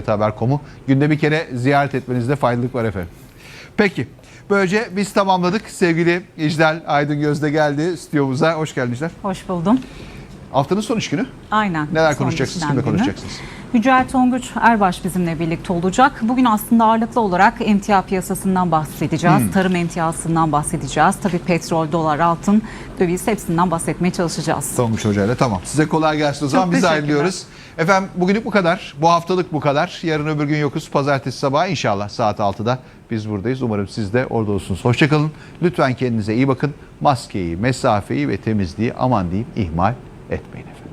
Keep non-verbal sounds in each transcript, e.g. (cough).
TRT.Haber.com'u günde bir kere ziyaret etmenizde faydalık var efendim. Peki. Böylece biz tamamladık. Sevgili İclal Aydın Gözde geldi stüdyomuza. Hoş geldin İclal. Hoş buldum. Haftanın son iş günü. Aynen. Neler Son konuşacaksınız? Kimle günü. konuşacaksınız? Yücel Tonguç Erbaş bizimle birlikte olacak. Bugün aslında ağırlıklı olarak emtia piyasasından bahsedeceğiz. Hmm. Tarım emtiasından bahsedeceğiz. Tabii petrol, dolar, altın, döviz hepsinden bahsetmeye çalışacağız. Tonguç Hoca ile tamam. Size kolay gelsin o zaman. Biz teşekkürler. ayrılıyoruz. Efendim bugünlük bu kadar. Bu haftalık bu kadar. Yarın öbür gün yokuz. Pazartesi sabahı inşallah saat 6'da biz buradayız. Umarım siz de orada olursunuz. Hoşçakalın. Lütfen kendinize iyi bakın. Maskeyi, mesafeyi ve temizliği aman diyeyim ihmal etmeyin efendim.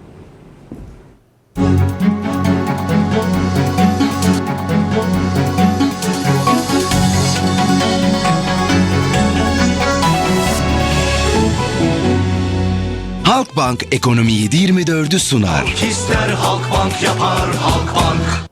Halkbank Ekonomi 724'ü sunar. İster Halkbank yapar Halkbank.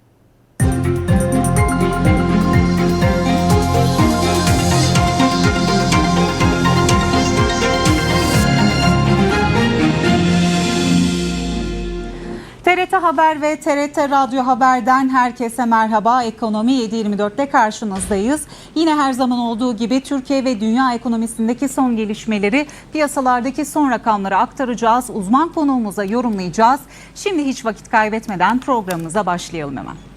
Haber ve TRT Radyo Haber'den herkese merhaba. Ekonomi 7.24'te karşınızdayız. Yine her zaman olduğu gibi Türkiye ve dünya ekonomisindeki son gelişmeleri, piyasalardaki son rakamları aktaracağız. Uzman konuğumuza yorumlayacağız. Şimdi hiç vakit kaybetmeden programımıza başlayalım hemen.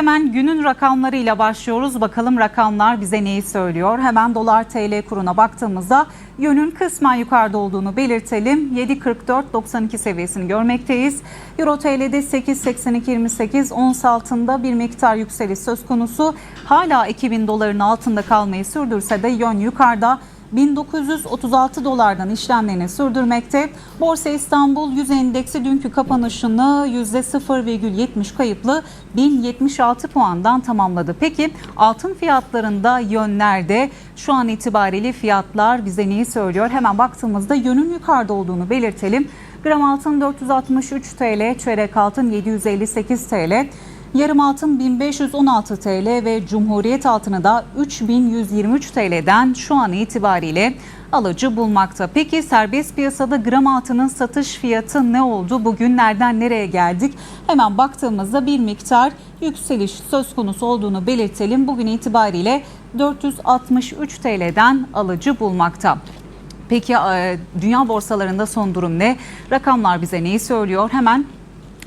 Hemen günün rakamlarıyla başlıyoruz. Bakalım rakamlar bize neyi söylüyor? Hemen dolar TL kuruna baktığımızda yönün kısmen yukarıda olduğunu belirtelim. 7.44.92 seviyesini görmekteyiz. Euro TL'de 8.82.28 ons altında bir miktar yükseliş söz konusu. Hala 2000 doların altında kalmayı sürdürse de yön yukarıda. 1936 dolardan işlemlerini sürdürmekte. Borsa İstanbul 100 endeksi dünkü kapanışını %0,70 kayıplı 1076 puandan tamamladı. Peki altın fiyatlarında yön nerede? Şu an itibariyle fiyatlar bize neyi söylüyor? Hemen baktığımızda yönün yukarıda olduğunu belirtelim. Gram altın 463 TL, çeyrek altın 758 TL. Yarım altın 1516 TL ve Cumhuriyet altını da 3123 TL'den şu an itibariyle alıcı bulmakta. Peki serbest piyasada gram altının satış fiyatı ne oldu? Bugün nereden nereye geldik? Hemen baktığımızda bir miktar yükseliş söz konusu olduğunu belirtelim. Bugün itibariyle 463 TL'den alıcı bulmakta. Peki e, dünya borsalarında son durum ne? Rakamlar bize neyi söylüyor? Hemen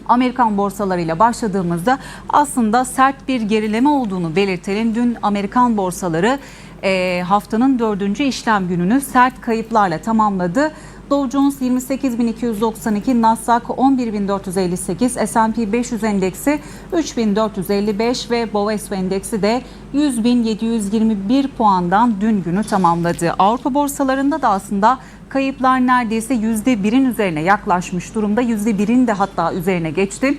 Amerikan borsalarıyla başladığımızda aslında sert bir gerileme olduğunu belirtelim. Dün Amerikan borsaları e, haftanın dördüncü işlem gününü sert kayıplarla tamamladı. Dow Jones 28.292, Nasdaq 11.458, S&P 500 endeksi 3.455 ve Bovespa endeksi de 100.721 puandan dün günü tamamladı. Avrupa borsalarında da aslında kayıplar neredeyse %1'in üzerine yaklaşmış durumda. %1'in de hatta üzerine geçti.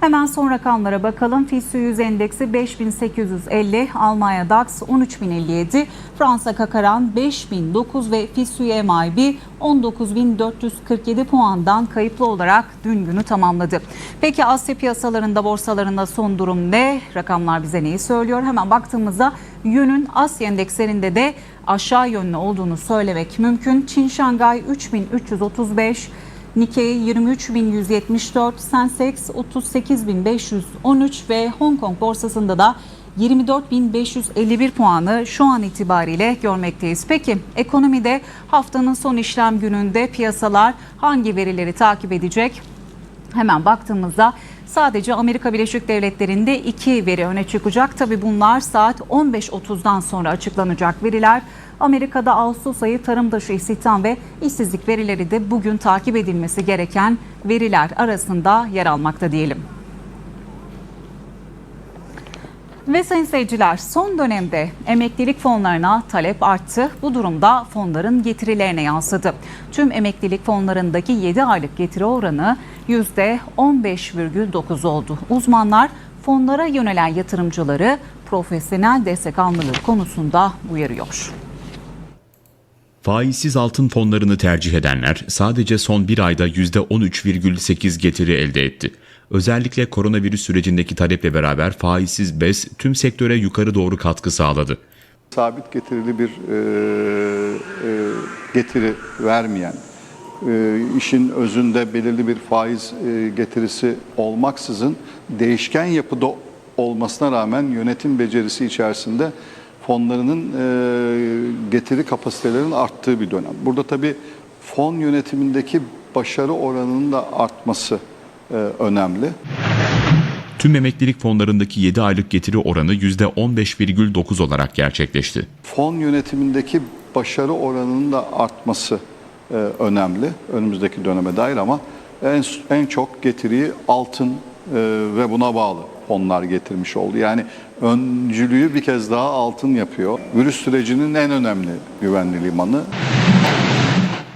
Hemen son rakamlara bakalım. FTSE 100 endeksi 5850, Almanya DAX 13057, Fransa Kakaran 5009 ve FTSE MIB 19447 puandan kayıplı olarak dün günü tamamladı. Peki Asya piyasalarında, borsalarında son durum ne? Rakamlar bize neyi söylüyor? Hemen baktığımızda yönün Asya endekslerinde de aşağı yönlü olduğunu söylemek mümkün. Çin Şangay 3335, Nikkei 23.174, Sensex 38.513 ve Hong Kong borsasında da 24.551 puanı şu an itibariyle görmekteyiz. Peki ekonomide haftanın son işlem gününde piyasalar hangi verileri takip edecek? Hemen baktığımızda sadece Amerika Birleşik Devletleri'nde iki veri öne çıkacak. Tabi bunlar saat 15.30'dan sonra açıklanacak veriler. Amerika'da Ağustos ayı tarım dışı istihdam ve işsizlik verileri de bugün takip edilmesi gereken veriler arasında yer almakta diyelim. Ve sayın seyirciler son dönemde emeklilik fonlarına talep arttı. Bu durumda fonların getirilerine yansıdı. Tüm emeklilik fonlarındaki 7 aylık getiri oranı %15,9 oldu. Uzmanlar fonlara yönelen yatırımcıları profesyonel destek almaları konusunda uyarıyor. Faizsiz altın fonlarını tercih edenler sadece son bir ayda %13,8 getiri elde etti. Özellikle koronavirüs sürecindeki taleple beraber faizsiz BES tüm sektöre yukarı doğru katkı sağladı. sabit getirili bir e, e, getiri vermeyen, e, işin özünde belirli bir faiz e, getirisi olmaksızın değişken yapıda olmasına rağmen yönetim becerisi içerisinde fonlarının e, getiri kapasitelerinin arttığı bir dönem. Burada tabii fon yönetimindeki başarı oranının da artması e, önemli. Tüm emeklilik fonlarındaki 7 aylık getiri oranı %15,9 olarak gerçekleşti. fon yönetimindeki başarı oranının da artması e, önemli önümüzdeki döneme dair ama en en çok getiriyi altın e, ve buna bağlı fonlar getirmiş oldu. Yani öncülüğü bir kez daha altın yapıyor. Virüs sürecinin en önemli güvenli limanı.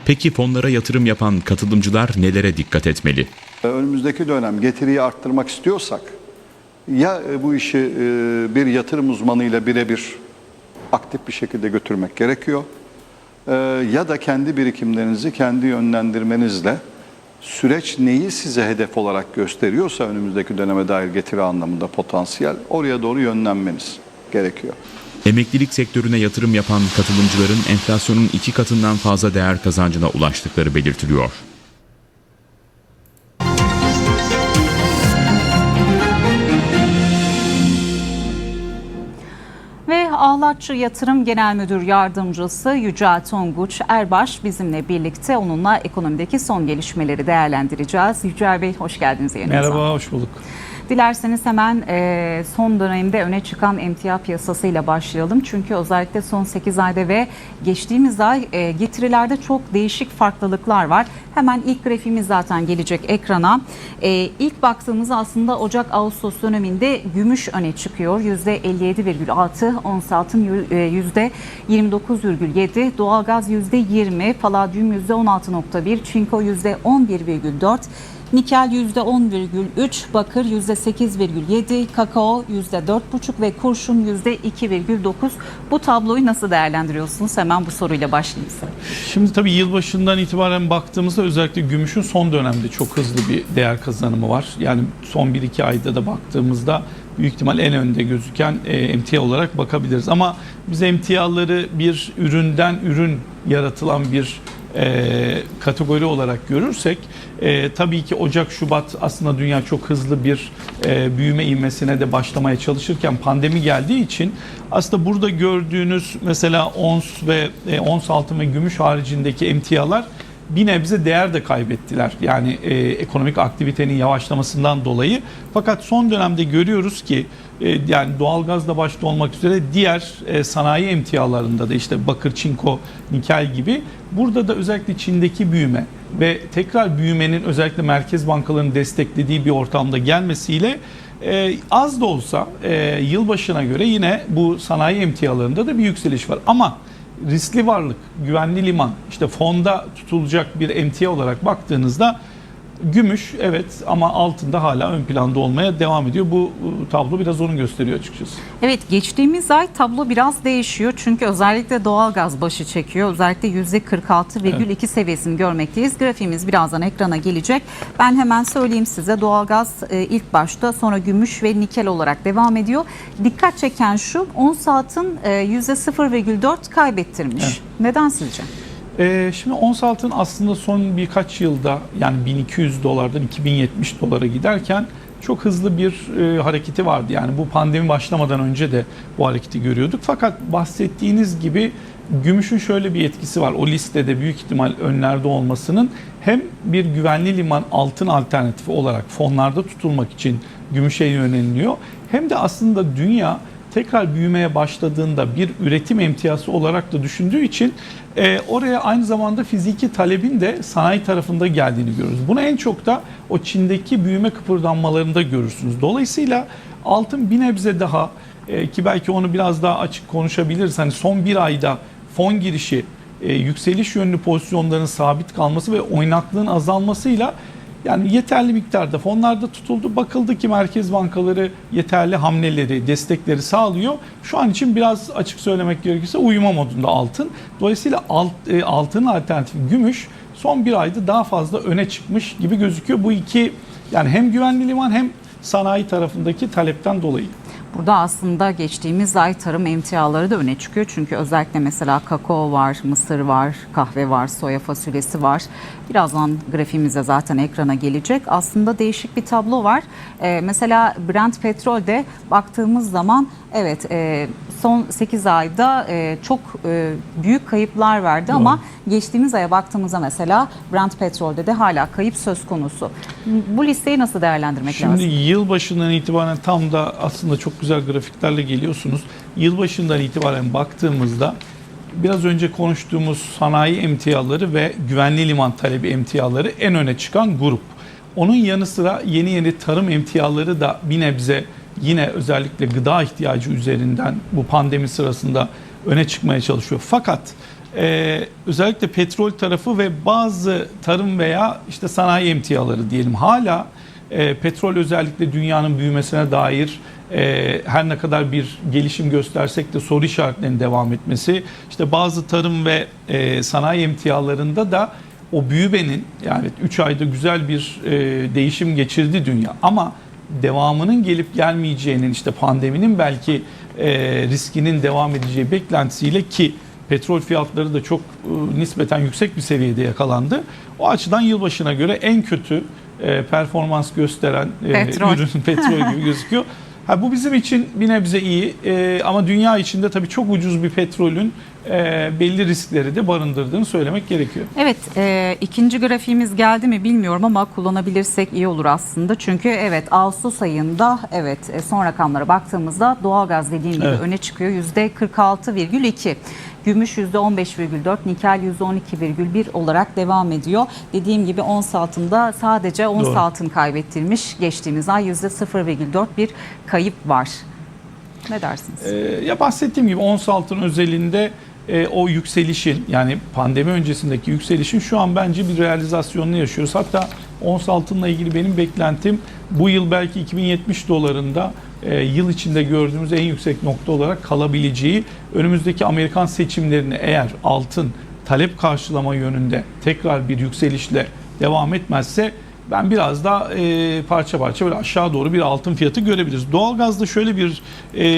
Peki fonlara yatırım yapan katılımcılar nelere dikkat etmeli? Önümüzdeki dönem getiriyi arttırmak istiyorsak ya e, bu işi e, bir yatırım uzmanıyla birebir aktif bir şekilde götürmek gerekiyor e, ya da kendi birikimlerinizi kendi yönlendirmenizle süreç neyi size hedef olarak gösteriyorsa önümüzdeki döneme dair getiri anlamında potansiyel oraya doğru yönlenmeniz gerekiyor. Emeklilik sektörüne yatırım yapan katılımcıların enflasyonun iki katından fazla değer kazancına ulaştıkları belirtiliyor. Ağlatçı Yatırım Genel Müdür Yardımcısı Yücel Tonguç Erbaş bizimle birlikte onunla ekonomideki son gelişmeleri değerlendireceğiz. Yücel Bey hoş geldiniz yayınımıza. Merhaba, hoş bulduk. Dilerseniz hemen e, son dönemde öne çıkan emtia piyasasıyla başlayalım. Çünkü özellikle son 8 ayda ve geçtiğimiz ay e, getirilerde çok değişik farklılıklar var. Hemen ilk grafiğimiz zaten gelecek ekrana. E, ilk baktığımızda aslında Ocak-Ağustos döneminde gümüş öne çıkıyor. %57,6, ons altın yü- e, %29,7, doğalgaz %20, paladyum %16,1, çinko %11,4, Nikel %10,3, bakır %8,7, kakao %4,5 ve kurşun %2,9. Bu tabloyu nasıl değerlendiriyorsunuz? Hemen bu soruyla başlayayım. Şimdi tabii yılbaşından itibaren baktığımızda özellikle gümüşün son dönemde çok hızlı bir değer kazanımı var. Yani son 1-2 ayda da baktığımızda büyük ihtimal en önde gözüken e, emtia olarak bakabiliriz. Ama biz emtiaları bir üründen ürün yaratılan bir e, kategori olarak görürsek e, tabii ki Ocak Şubat aslında dünya çok hızlı bir e, büyüme ivmesine de başlamaya çalışırken pandemi geldiği için aslında burada gördüğünüz mesela ons ve e, ons altın ve gümüş haricindeki emtialar bir nebze değer de kaybettiler. Yani e, ekonomik aktivitenin yavaşlamasından dolayı. Fakat son dönemde görüyoruz ki yani doğalgazla başta olmak üzere diğer e, sanayi emtialarında da işte bakır, çinko, nikel gibi burada da özellikle Çin'deki büyüme ve tekrar büyümenin özellikle merkez bankalarının desteklediği bir ortamda gelmesiyle e, az da olsa e, yılbaşına göre yine bu sanayi emtialarında da bir yükseliş var. Ama riskli varlık, güvenli liman, işte fonda tutulacak bir emtia olarak baktığınızda gümüş evet ama altında hala ön planda olmaya devam ediyor. Bu e, tablo biraz onu gösteriyor açıkçası. Evet geçtiğimiz ay tablo biraz değişiyor. Çünkü özellikle doğalgaz başı çekiyor. Özellikle %46,2 seviyesini görmekteyiz. Grafiğimiz birazdan ekrana gelecek. Ben hemen söyleyeyim size doğalgaz e, ilk başta sonra gümüş ve nikel olarak devam ediyor. Dikkat çeken şu 10 saatin e, %0,4 kaybettirmiş. Evet. Neden sizce? Ee, şimdi ons altın aslında son birkaç yılda yani 1200 dolardan 2070 dolara giderken çok hızlı bir e, hareketi vardı. Yani bu pandemi başlamadan önce de bu hareketi görüyorduk. Fakat bahsettiğiniz gibi gümüşün şöyle bir etkisi var. O listede büyük ihtimal önlerde olmasının hem bir güvenli liman altın alternatifi olarak fonlarda tutulmak için gümüşe yöneliniyor. Hem de aslında dünya tekrar büyümeye başladığında bir üretim emtiyası olarak da düşündüğü için e, oraya aynı zamanda fiziki talebin de sanayi tarafında geldiğini görürüz. Bunu en çok da o Çin'deki büyüme kıpırdanmalarında görürsünüz. Dolayısıyla altın bir nebze daha e, ki belki onu biraz daha açık konuşabiliriz. Hani son bir ayda fon girişi e, yükseliş yönlü pozisyonların sabit kalması ve oynaklığın azalmasıyla Yani yeterli miktarda fonlarda tutuldu. Bakıldı ki merkez bankaları yeterli hamleleri, destekleri sağlıyor. Şu an için biraz açık söylemek gerekirse uyuma modunda altın. Dolayısıyla alt, e, altının alternatifi gümüş son bir ayda daha fazla öne çıkmış gibi gözüküyor. Bu iki yani hem güvenli liman hem sanayi tarafındaki talepten dolayı. Burada aslında geçtiğimiz ay tarım emtiaları da öne çıkıyor. Çünkü özellikle mesela kakao var, mısır var, kahve var, soya fasulyesi var. Birazdan grafiğimizde zaten ekrana gelecek. Aslında değişik bir tablo var. Ee, mesela Brent petrolde baktığımız zaman evet e, son 8 ayda e, çok e, büyük kayıplar verdi ama geçtiğimiz aya baktığımızda mesela Brent petrolde de hala kayıp söz konusu. Bu listeyi nasıl değerlendirmek Şimdi lazım? yılbaşından itibaren tam da aslında çok güzel grafiklerle geliyorsunuz. Yılbaşından itibaren baktığımızda biraz önce konuştuğumuz sanayi emtiaları ve güvenli liman talebi emtiaları en öne çıkan grup. Onun yanı sıra yeni yeni tarım emtiaları da bir nebze yine özellikle gıda ihtiyacı üzerinden bu pandemi sırasında öne çıkmaya çalışıyor. Fakat e, özellikle petrol tarafı ve bazı tarım veya işte sanayi emtiaları diyelim hala e, petrol özellikle dünyanın büyümesine dair e, her ne kadar bir gelişim göstersek de soru işaretlerinin devam etmesi, işte bazı tarım ve e, sanayi emtialarında da o büyümenin yani 3 ayda güzel bir e, değişim geçirdi dünya ama devamının gelip gelmeyeceğinin işte pandeminin belki e, riskinin devam edeceği beklentisiyle ki petrol fiyatları da çok e, nispeten yüksek bir seviyede yakalandı. O açıdan yılbaşına göre en kötü e, performans gösteren e, Petrol. ürün (laughs) petrol gibi gözüküyor. Ha, bu bizim için bir nebze iyi e, ama dünya içinde tabii çok ucuz bir petrolün e, belli riskleri de barındırdığını söylemek gerekiyor. Evet, e, ikinci grafiğimiz geldi mi bilmiyorum ama kullanabilirsek iyi olur aslında. Çünkü evet Ağustos ayında evet e, son rakamlara baktığımızda doğalgaz dediğim gibi Evet. öne çıkıyor yüzde 46,2. Gümüş %15,4, nikel %12,1 olarak devam ediyor. Dediğim gibi ons altında sadece ons Doğru. altın kaybettirmiş. Geçtiğimiz ay %0,4 bir kayıp var. Ne dersiniz? Ee, ya bahsettiğim gibi ons altın özelinde e, o yükselişin yani pandemi öncesindeki yükselişin şu an bence bir realizasyonunu yaşıyoruz. Hatta ons altınla ilgili benim beklentim bu yıl belki 2070 dolarında e, yıl içinde gördüğümüz en yüksek nokta olarak kalabileceği önümüzdeki Amerikan seçimlerini eğer altın talep karşılama yönünde tekrar bir yükselişle devam etmezse ben biraz daha e, parça parça böyle aşağı doğru bir altın fiyatı görebiliriz. Doğalgazda şöyle bir e,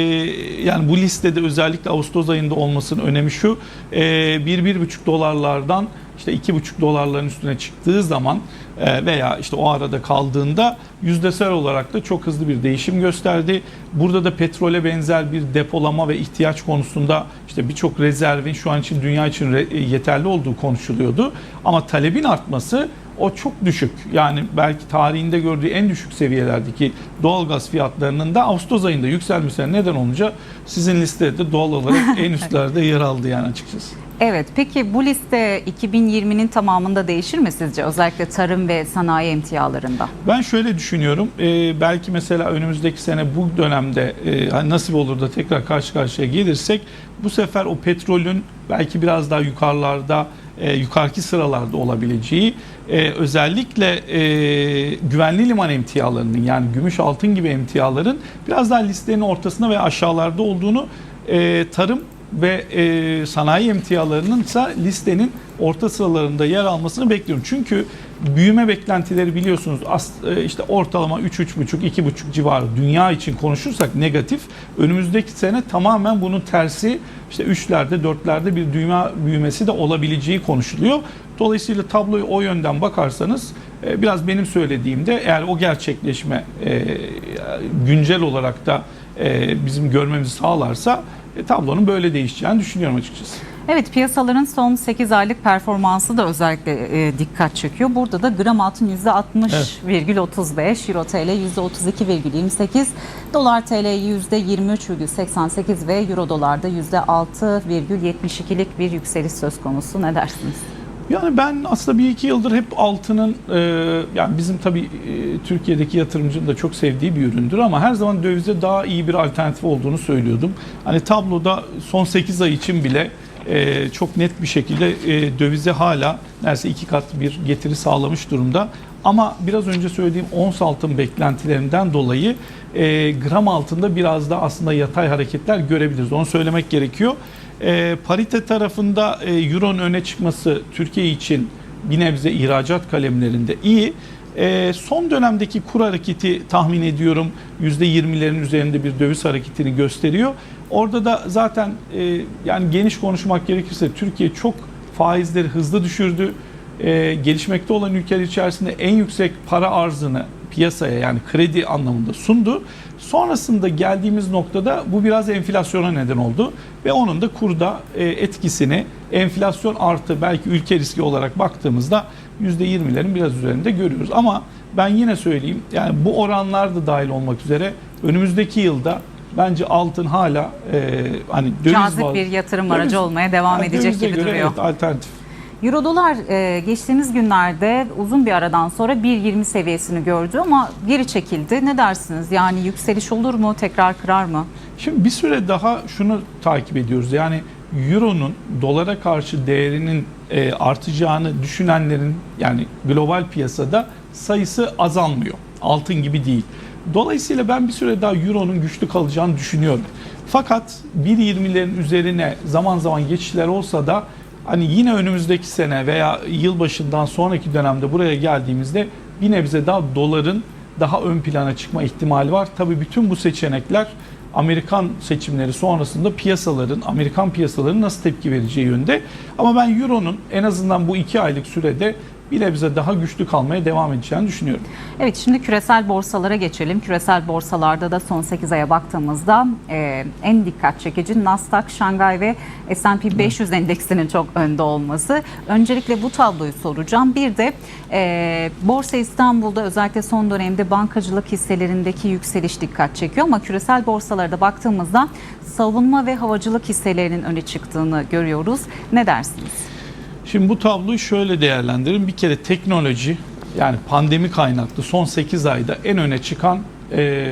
yani bu listede özellikle Ağustos ayında olmasının önemi şu. E, 1-1,5 dolarlardan işte 2,5 dolarların üstüne çıktığı zaman e, veya işte o arada kaldığında yüzdesel olarak da çok hızlı bir değişim gösterdi. Burada da petrole benzer bir depolama ve ihtiyaç konusunda işte birçok rezervin şu an için dünya için re- yeterli olduğu konuşuluyordu. Ama talebin artması o çok düşük. Yani belki tarihinde gördüğü en düşük seviyelerdeki doğalgaz fiyatlarının da Ağustos ayında yükselmesine neden olunca sizin listede doğal olarak (laughs) en üstlerde yer aldı yani açıkçası. Evet, peki bu liste 2020'nin tamamında değişir mi sizce? Özellikle tarım ve sanayi emtialarında. Ben şöyle düşünüyorum. Ee, belki mesela önümüzdeki sene bu dönemde e, hani nasip olur da tekrar karşı karşıya gelirsek bu sefer o petrolün belki biraz daha yukarılarda e, yukarıki sıralarda olabileceği e, özellikle e, güvenli liman emtialarının yani gümüş altın gibi emtiaların biraz daha listenin ortasında ve aşağılarda olduğunu e, tarım ve e, sanayi emtialarının ise listenin orta sıralarında yer almasını bekliyorum. Çünkü büyüme beklentileri biliyorsunuz e, işte ortalama 3-3,5 2,5 civarı dünya için konuşursak negatif. Önümüzdeki sene tamamen bunun tersi işte 3'lerde 4'lerde bir dünya büyümesi de olabileceği konuşuluyor. Dolayısıyla tabloyu o yönden bakarsanız e, biraz benim söylediğimde eğer o gerçekleşme e, güncel olarak da bizim görmemizi sağlarsa tablonun böyle değişeceğini düşünüyorum açıkçası. Evet piyasaların son 8 aylık performansı da özellikle e, dikkat çekiyor. Burada da gram altın %60,35, Euro TL %32,28, Dolar TL %23,88 ve Euro dolarda %6,72'lik bir yükseliş söz konusu. Ne dersiniz? Yani ben aslında bir iki yıldır hep altının e, yani bizim tabii e, Türkiye'deki yatırımcının da çok sevdiği bir üründür ama her zaman dövize daha iyi bir alternatif olduğunu söylüyordum. Hani tabloda son 8 ay için bile e, çok net bir şekilde e, dövize hala neredeyse iki kat bir getiri sağlamış durumda. Ama biraz önce söylediğim ons altın beklentilerinden dolayı e, gram altında biraz da aslında yatay hareketler görebiliriz. Onu söylemek gerekiyor. E, parite tarafında Euro'nun öne çıkması Türkiye için bir nebze ihracat kalemlerinde iyi. Son dönemdeki kur hareketi tahmin ediyorum %20'lerin üzerinde bir döviz hareketini gösteriyor. Orada da zaten e, yani geniş konuşmak gerekirse Türkiye çok faizleri hızlı düşürdü. E, gelişmekte olan ülkeler içerisinde en yüksek para arzını piyasaya yani kredi anlamında sundu. Sonrasında geldiğimiz noktada bu biraz enflasyona neden oldu ve onun da kurda e, etkisini enflasyon artı belki ülke riski olarak baktığımızda %20'lerin biraz üzerinde görüyoruz. Ama ben yine söyleyeyim yani bu oranlar da dahil olmak üzere önümüzdeki yılda bence altın hala e, hani döviz Cazip bir yatırım döviz- aracı olmaya devam yani edecek gibi göre duruyor. Evet, alternatif. Euro dolar e, geçtiğimiz günlerde uzun bir aradan sonra 1.20 seviyesini gördü ama geri çekildi. Ne dersiniz? Yani yükseliş olur mu? Tekrar kırar mı? Şimdi bir süre daha şunu takip ediyoruz. Yani Euro'nun dolara karşı değerinin e, artacağını düşünenlerin yani global piyasada sayısı azalmıyor. Altın gibi değil. Dolayısıyla ben bir süre daha Euro'nun güçlü kalacağını düşünüyorum. Fakat 1.20'lerin üzerine zaman zaman geçişler olsa da hani yine önümüzdeki sene veya yılbaşından sonraki dönemde buraya geldiğimizde bir nebze daha doların daha ön plana çıkma ihtimali var. Tabii bütün bu seçenekler Amerikan seçimleri sonrasında piyasaların, Amerikan piyasaların nasıl tepki vereceği yönde. Ama ben Euro'nun en azından bu iki aylık sürede bir nebze daha güçlü kalmaya devam edeceğini düşünüyorum. Evet şimdi küresel borsalara geçelim. Küresel borsalarda da son 8 aya baktığımızda e, en dikkat çekici Nasdaq, Şangay ve S&P 500 endeksinin çok önde olması. Öncelikle bu tabloyu soracağım. Bir de e, Borsa İstanbul'da özellikle son dönemde bankacılık hisselerindeki yükseliş dikkat çekiyor ama küresel borsalarda baktığımızda savunma ve havacılık hisselerinin öne çıktığını görüyoruz. Ne dersiniz? Şimdi bu tabloyu şöyle değerlendirin. Bir kere teknoloji yani pandemi kaynaklı son 8 ayda en öne çıkan e,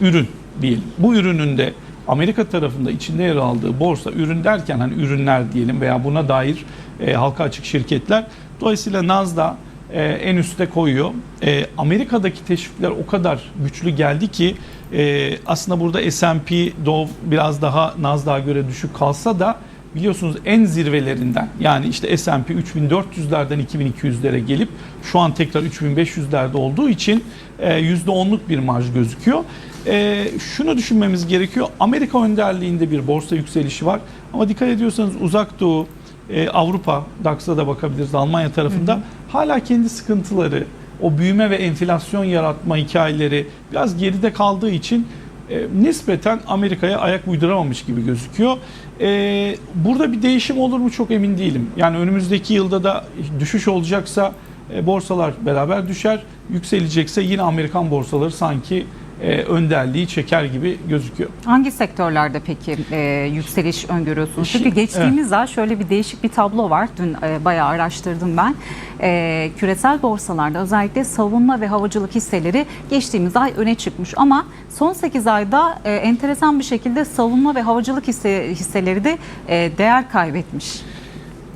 ürün diyelim. Bu ürünün de Amerika tarafında içinde yer aldığı borsa ürün derken hani ürünler diyelim veya buna dair e, halka açık şirketler. Dolayısıyla Nasdaq e, en üste koyuyor. E, Amerika'daki teşvikler o kadar güçlü geldi ki e, aslında burada S&P Dow biraz daha Nasdaq'a göre düşük kalsa da biliyorsunuz en zirvelerinden yani işte S&P 3400'lerden 2200'lere gelip şu an tekrar 3500'lerde olduğu için e, %10'luk bir marj gözüküyor. E, şunu düşünmemiz gerekiyor. Amerika önderliğinde bir borsa yükselişi var. Ama dikkat ediyorsanız uzak doğu, e, Avrupa, DAX'a da bakabiliriz Almanya tarafında hala kendi sıkıntıları, o büyüme ve enflasyon yaratma hikayeleri biraz geride kaldığı için e, nispeten Amerika'ya ayak uyduramamış gibi gözüküyor. E, burada bir değişim olur mu çok emin değilim. Yani önümüzdeki yılda da düşüş olacaksa e, borsalar beraber düşer. Yükselecekse yine Amerikan borsaları sanki e, önderliği çeker gibi gözüküyor. Hangi sektörlerde peki e, yükseliş öngörüyorsunuz? Çünkü geçtiğimiz ay şöyle bir değişik bir tablo var. Dün e, bayağı araştırdım ben. E, küresel borsalarda özellikle savunma ve havacılık hisseleri geçtiğimiz ay öne çıkmış. Ama son 8 ayda e, enteresan bir şekilde savunma ve havacılık hisse, hisseleri de e, değer kaybetmiş.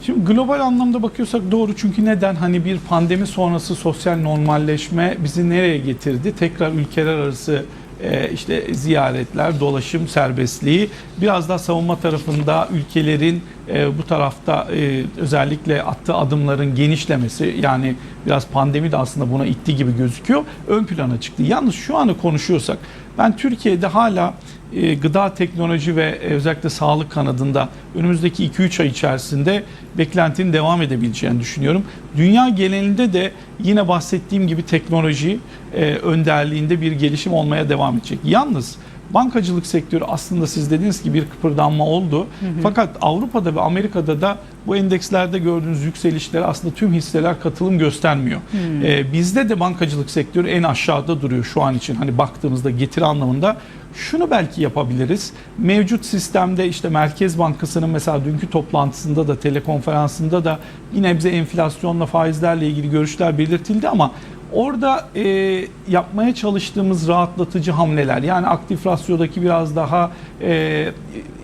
Şimdi global anlamda bakıyorsak doğru çünkü neden? Hani bir pandemi sonrası sosyal normalleşme bizi nereye getirdi? Tekrar ülkeler arası e, işte ziyaretler, dolaşım serbestliği biraz daha savunma tarafında ülkelerin e, bu tarafta e, özellikle attığı adımların genişlemesi yani biraz pandemi de aslında buna itti gibi gözüküyor. Ön plana çıktı. Yalnız şu anı konuşuyorsak ben Türkiye'de hala e, gıda teknoloji ve e, özellikle sağlık kanadında önümüzdeki 2-3 ay içerisinde beklentinin devam edebileceğini düşünüyorum. Dünya genelinde de yine bahsettiğim gibi teknoloji e, önderliğinde bir gelişim olmaya devam edecek. Yalnız bankacılık sektörü aslında siz dediğiniz gibi bir kıpırdanma oldu. Fakat Avrupa'da ve Amerika'da da bu endekslerde gördüğünüz yükselişlere aslında tüm hisseler katılım göstermiyor. E, bizde de bankacılık sektörü en aşağıda duruyor şu an için. Hani baktığımızda getiri anlamında şunu belki yapabiliriz. Mevcut sistemde işte Merkez Bankası'nın mesela dünkü toplantısında da telekonferansında da bir nebze enflasyonla faizlerle ilgili görüşler belirtildi ama Orada e, yapmaya çalıştığımız rahatlatıcı hamleler yani aktif rasyodaki biraz daha e,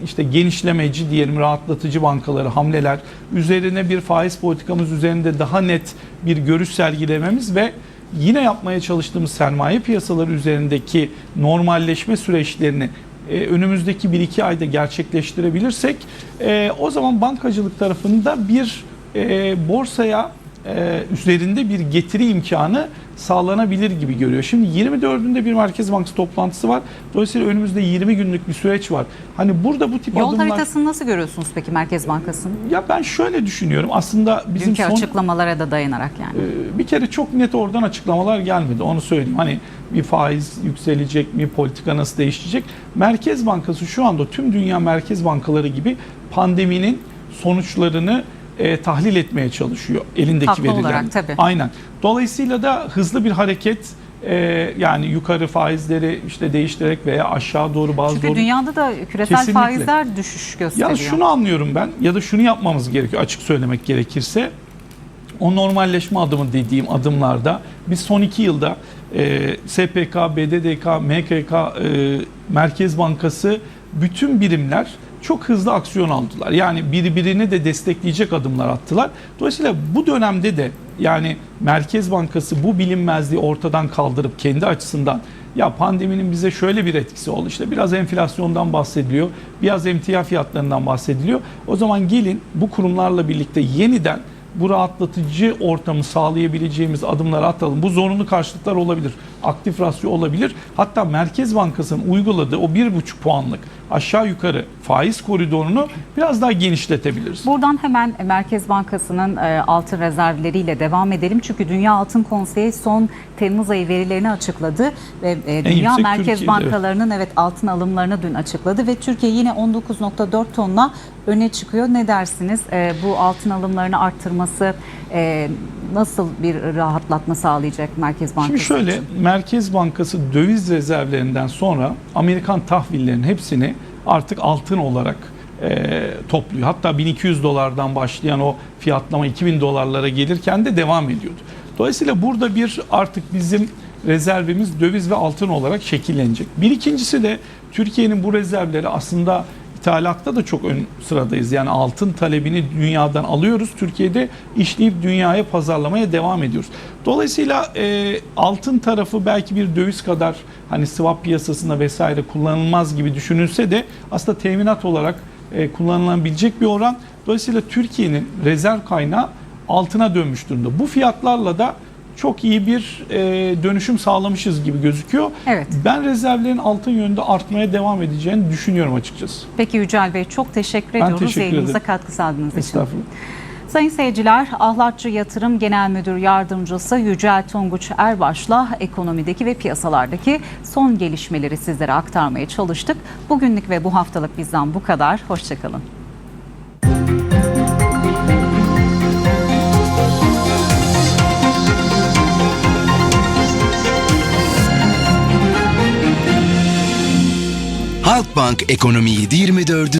işte genişlemeci diyelim rahatlatıcı bankaları hamleler üzerine bir faiz politikamız üzerinde daha net bir görüş sergilememiz ve yine yapmaya çalıştığımız sermaye piyasaları üzerindeki normalleşme süreçlerini e, önümüzdeki 1-2 ayda gerçekleştirebilirsek e, o zaman bankacılık tarafında bir e, borsaya e, üzerinde bir getiri imkanı sağlanabilir gibi görüyor. Şimdi 24'ünde bir Merkez Bankası toplantısı var. Dolayısıyla önümüzde 20 günlük bir süreç var. Hani burada bu tip Yol adımlar... haritasını nasıl görüyorsunuz peki Merkez Bankası'nın? Ya ben şöyle düşünüyorum. Aslında bizim Dünkü son... açıklamalara da dayanarak yani. Ee, bir kere çok net oradan açıklamalar gelmedi. Onu söyleyeyim. Hani bir faiz yükselecek mi, politika nasıl değişecek? Merkez Bankası şu anda tüm dünya merkez bankaları gibi pandeminin sonuçlarını e, tahlil etmeye çalışıyor elindeki Haklı verilerle. olarak, tabii. Aynen. Dolayısıyla da hızlı bir hareket e, yani yukarı faizleri işte değiştirerek veya aşağı doğru bazı Çünkü doğru- dünyada da küresel Kesinlikle. faizler düşüş gösteriyor. ya şunu anlıyorum ben ya da şunu yapmamız gerekiyor açık söylemek gerekirse. O normalleşme adımı dediğim adımlarda biz son iki yılda e, SPK, BDDK, MKK, e, Merkez Bankası bütün birimler çok hızlı aksiyon aldılar. Yani birbirini de destekleyecek adımlar attılar. Dolayısıyla bu dönemde de yani Merkez Bankası bu bilinmezliği ortadan kaldırıp kendi açısından ya pandeminin bize şöyle bir etkisi oldu. İşte biraz enflasyondan bahsediliyor. Biraz emtia fiyatlarından bahsediliyor. O zaman gelin bu kurumlarla birlikte yeniden bu rahatlatıcı ortamı sağlayabileceğimiz adımları atalım. Bu zorunlu karşılıklar olabilir. Aktif rasyo olabilir. Hatta Merkez Bankası'nın uyguladığı o 1,5 puanlık aşağı yukarı faiz koridorunu biraz daha genişletebiliriz. Buradan hemen Merkez Bankası'nın e, altın rezervleriyle devam edelim. Çünkü Dünya Altın Konseyi son Temmuz ayı verilerini açıkladı ve e, Dünya Merkez Türkiye'de, Bankalarının evet altın alımlarını dün açıkladı ve Türkiye yine 19.4 tonla öne çıkıyor. Ne dersiniz? E, bu altın alımlarını arttırması e, nasıl bir rahatlatma sağlayacak Merkez Bankası? Şimdi şöyle için? Merkez Bankası döviz rezervlerinden sonra Amerikan tahvillerin hepsini artık altın olarak e, topluyor. Hatta 1200 dolardan başlayan o fiyatlama 2000 dolarlara gelirken de devam ediyordu. Dolayısıyla burada bir artık bizim rezervimiz döviz ve altın olarak şekillenecek. Bir ikincisi de Türkiye'nin bu rezervleri aslında İthalatta da çok ön sıradayız. Yani altın talebini dünyadan alıyoruz. Türkiye'de işleyip dünyaya pazarlamaya devam ediyoruz. Dolayısıyla e, altın tarafı belki bir döviz kadar hani swap piyasasında vesaire kullanılmaz gibi düşünülse de aslında teminat olarak e, kullanılabilecek bir oran. Dolayısıyla Türkiye'nin rezerv kaynağı altına dönmüş durumda. Bu fiyatlarla da çok iyi bir e, dönüşüm sağlamışız gibi gözüküyor. Evet. Ben rezervlerin altın yönünde artmaya devam edeceğini düşünüyorum açıkçası. Peki Yücel Bey çok teşekkür ediyoruz teşekkür yayınımıza ederim. katkı sağladığınız için. Sayın seyirciler, Ahlatçı Yatırım Genel Müdür Yardımcısı Yücel Tonguç Erbaş'la ekonomideki ve piyasalardaki son gelişmeleri sizlere aktarmaya çalıştık. Bugünlük ve bu haftalık bizden bu kadar. Hoşçakalın. Halkbank Ekonomi 724'ü